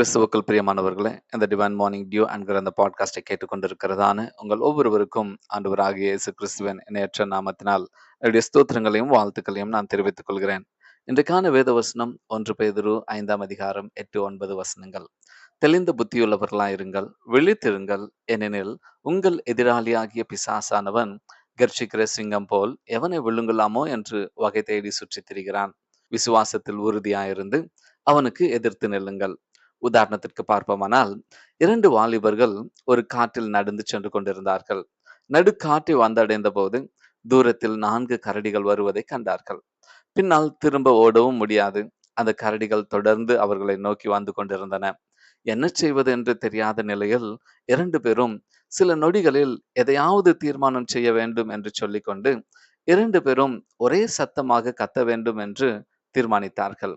கிறிஸ்துவுக்குள் பிரியமானவர்களே இந்த டிவைன் மார்னிங் டியூ என்கிற அந்த பாட்காஸ்டை கேட்டுக்கொண்டிருக்கிறதான உங்கள் ஒவ்வொருவருக்கும் ஆண்டவராகிய இயேசு கிறிஸ்துவின் இணையற்ற நாமத்தினால் என்னுடைய ஸ்தோத்திரங்களையும் வாழ்த்துக்களையும் நான் தெரிவித்துக் கொள்கிறேன். இன்றைக்கான வேத வசனம் ஒன்று பேதுரு ஐந்தாம் அதிகாரம் எட்டு ஒன்பது வசனங்கள். தெளிந்த புத்தியுள்ளவர்களாய் இருங்கள் விழித்திருங்கள் ஏனெனில் உங்கள் எதிராளியாகிய பிசாசானவன் கர்ஷிக்கிற சிங்கம் போல் எவனை விழுங்கலாமோ என்று வகை தேடி சுற்றித் திரிகிறான். விசுவாசத்தில் உறுதியாயிருந்து அவனுக்கு எதிர்த்து நெல்லுங்கள். உதாரணத்திற்கு பார்ப்போமானால் இரண்டு வாலிபர்கள் ஒரு காட்டில் நடந்து சென்று கொண்டிருந்தார்கள். நடுக்காட்டை வந்தடைந்த போது தூரத்தில் நான்கு கரடிகள் வருவதை கண்டார்கள். பின்னால் திரும்ப ஓடவும் முடியாது. அந்த கரடிகள் தொடர்ந்து அவர்களை நோக்கி வந்து கொண்டிருந்தன. என்ன செய்வது என்று தெரியாத நிலையில் இரண்டு பேரும் சில நொடிகளில் எதையாவது தீர்மானம் செய்ய வேண்டும் என்று சொல்லிக்கொண்டு இரண்டு பேரும் ஒரே சத்தமாக கத்த வேண்டும் என்று தீர்மானித்தார்கள்.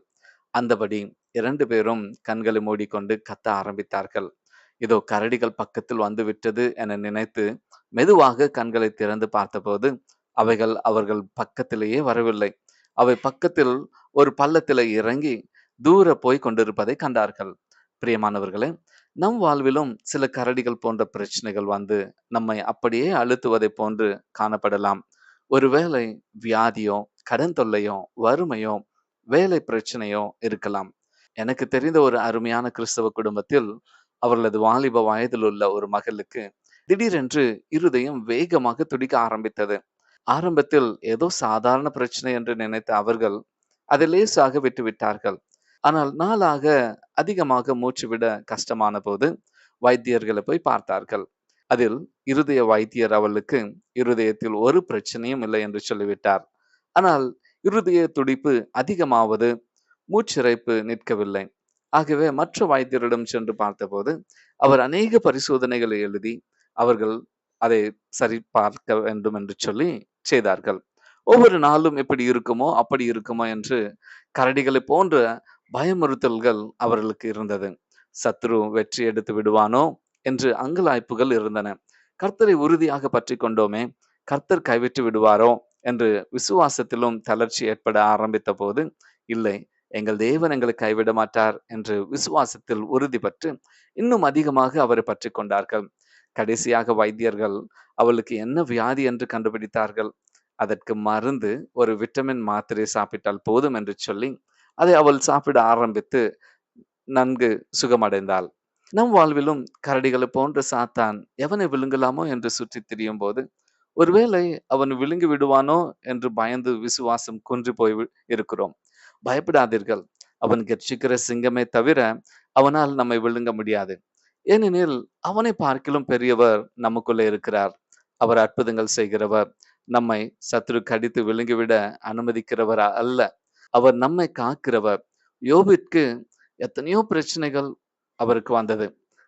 அந்தபடி இரண்டு பேரும் கண்களை மூடிக்கொண்டு கத்த ஆரம்பித்தார்கள். இதோ கரடிகள் பக்கத்தில் வந்து விட்டது என நினைத்து மெதுவாக கண்களை திறந்து பார்த்தபோது அவைகள் அவர்கள் பக்கத்திலேயே வரவில்லை. அவை பக்கத்தில் ஒரு பள்ளத்தில் இறங்கி தூர போய் கொண்டிருப்பதை கண்டார்கள். பிரியமானவர்களே நம் வாழ்விலும் சில கரடிகள் போன்ற பிரச்சனைகள் வந்து நம்மை அப்படியே அழுத்துவதை போன்று காணப்படலாம். ஒருவேளை வியாதியோ கடன் தொல்லையோ வறுமையோ வேலை பிரச்சனையோ இருக்கலாம். எனக்கு தெரிந்த ஒரு அருமையான கிறிஸ்தவ குடும்பத்தில் அவர்களது வாலிப வயதில் உள்ள ஒரு மகளுக்கு திடீரென்று இருதயம் வேகமாக துடிக்க ஆரம்பித்தது. ஆரம்பத்தில் ஏதோ சாதாரண பிரச்சனை என்று நினைத்த அவர்கள் அதை லேசாக விட்டு விட்டார்கள் ஆனால் நாளாக அதிகமாக மூச்சு விட கஷ்டமான போது வைத்தியர்களை போய் பார்த்தார்கள். அதில் இருதய வைத்தியர் அவளுக்கு இருதயத்தில் ஒரு பிரச்சனையும் இல்லை என்று சொல்லிவிட்டார். ஆனால் இருதய துடிப்பு அதிகமாவது மூச்சிறைப்பு நிற்கவில்லை. ஆகவே மற்ற வைத்தியரிடம் சென்று பார்த்தபோது அவர் அநேக பரிசோதனைகளை எழுதி அவர்கள் அதை சரி பார்க்க வேண்டும் என்று சொல்லி செய்தார்கள். ஒவ்வொரு நாளும் எப்படி இருக்குமோ அப்படி இருக்குமோ என்று கரடிகளை போன்ற பயமுறுத்தல்கள் அவர்களுக்கு இருந்தது. சத்ரு வெற்றி எடுத்து விடுவானோ என்று அங்கலாய்ப்புகள் இருந்தன. கர்த்தரை உறுதியாக பற்றி கொண்டோமே கர்த்தர் கைவிட்டு விடுவாரோ என்று விசுவாசத்திலும் தளர்ச்சி ஏற்பட ஆரம்பித்த போது இல்லை எங்கள் தேவன் எங்களை கைவிட மாட்டார் என்று விசுவாசத்தில் உறுதி பெற்று இன்னும் அதிகமாக அவரை பற்றி கொண்டார்கள். கடைசியாக வைத்தியர்கள் அவளுக்கு என்ன வியாதி என்று கண்டுபிடித்தார்கள். அதற்கு மருந்து ஒரு விட்டமின் மாத்திரை சாப்பிட்டால் போதும் என்று சொல்லி அதை அவள் சாப்பிட ஆரம்பித்து நன்கு சுகமடைந்தாள். நம் வாழ்விலும் கரடிகளை போன்ற சாத்தான் எவனை விழுங்கலாமோ என்று சுற்றி திரியும் போது ஒருவேளை அவன் விழுங்கி விடுவானோ என்று பயந்து விசுவாசம் குன்றி போய் இருக்கிறோம். பயப்படாதீர்கள். அவன் கர்ச்சிக்கிற சிங்கமே தவிர அவனால் நம்மை விழுங்க முடியாது. ஏனெனில் அவனை பார்க்கிலும் பெரியவர் நமக்குள்ளே இருக்கிறார். அவர் அற்புதங்கள் செய்கிறவர் நம்மை சத்ரு கடித்து விழுங்கிவிட அனுமதிக்கிறவரா அல்ல. அவர் நம்மை காக்கிறவர். யோபிற்கு எத்தனையோ பிரச்சனைகள் அவருக்கு வந்தது.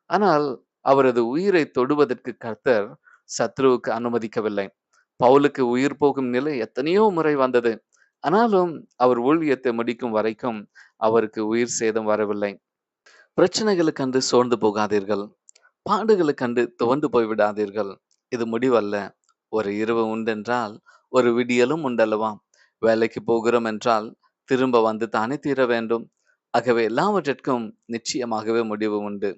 ஆனால் அவரது உயிரை தொடுவதற்கு கர்த்தர் சத்ருவுக்கு அனுமதிக்கவில்லை. பவுலுக்கு உயிர் போகும் நிலை எத்தனையோ முறை வந்தது. ஆனாலும் அவர் ஊழியத்தை முடிக்கும் வரைக்கும் அவருக்கு உயிர் சேதம் வரவில்லை. பிரச்சனைகளை கண்டு சோர்ந்து போகாதீர்கள். பாடுகளை கண்டு துவண்டு போய்விடாதீர்கள். இது முடிவல்ல. ஒரு இரவு உண்டென்றால் ஒரு விடியலும் உண்டல்லவா? வேலைக்கு போகிறோம் என்றால் திரும்ப வந்து தானே தீர வேண்டும். ஆகவே எல்லாவற்றிற்கும் நிச்சயமாகவே முடிவு உண்டு.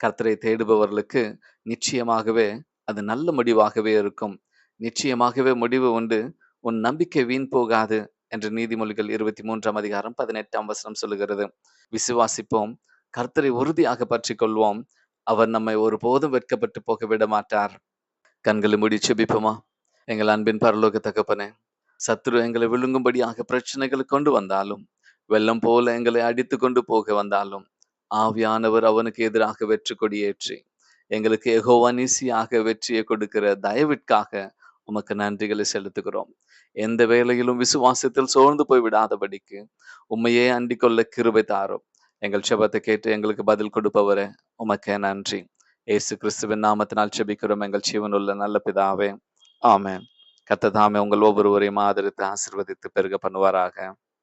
கர்த்தரை தேடுபவர்களுக்கு நிச்சயமாகவே அது நல்ல முடிவாகவே இருக்கும். நிச்சயமாகவே முடிவு உண்டு. உன் நம்பிக்கை வீண் போகாது. என்று நீதிமொழிகள் இருபத்தி மூன்றாம் அதிகாரம் பதினெட்டாம் வசனம் சொல்லுகிறது. விசுவாசிப்போம் கர்த்தரை உறுதியாக பற்றி கொள்வோம் அவர் நம்மை ஒருபோதும் வெட்கப்பட்டு போக விட மாட்டார். கண்களை முடி செபிப்போமா? எங்கள் அன்பின் பரலோக தகப்பனே சத்ரு எங்களை விழுங்கும்படியாக பிரச்சனைகளை கொண்டு வந்தாலும் வெள்ளம் போல எங்களை அடித்து கொண்டு போக வந்தாலும் ஆவியானவர் அவனுக்கு எதிராக வெற்றி கொடியேற்றி எங்களுக்கு எகோவனிசியாக வெற்றியை கொடுக்கிற தயவிற்காக உமக்கு நன்றிகளை செலுத்துகிறோம். எந்த வேலையிலும் விசுவாசத்தில் சோர்ந்து போய் விடாதபடிக்கு உண்மையே அண்டிக் கொள்ள கிருபை தாரும். எங்கள் செபத்தை கேட்டு எங்களுக்கு பதில் கொடுப்பவரே உமக்கே நன்றி. ஏசு கிறிஸ்துவின் நாமத்தினால் செபிக்கிறோம். எங்கள் ஜீவனுள்ள நல்ல பிதாவே ஆமேன். கத்ததாமே உங்கள் ஒவ்வொருவரையும் ஆதரித்து ஆசிர்வதித்து பெருக பண்ணுவாராக.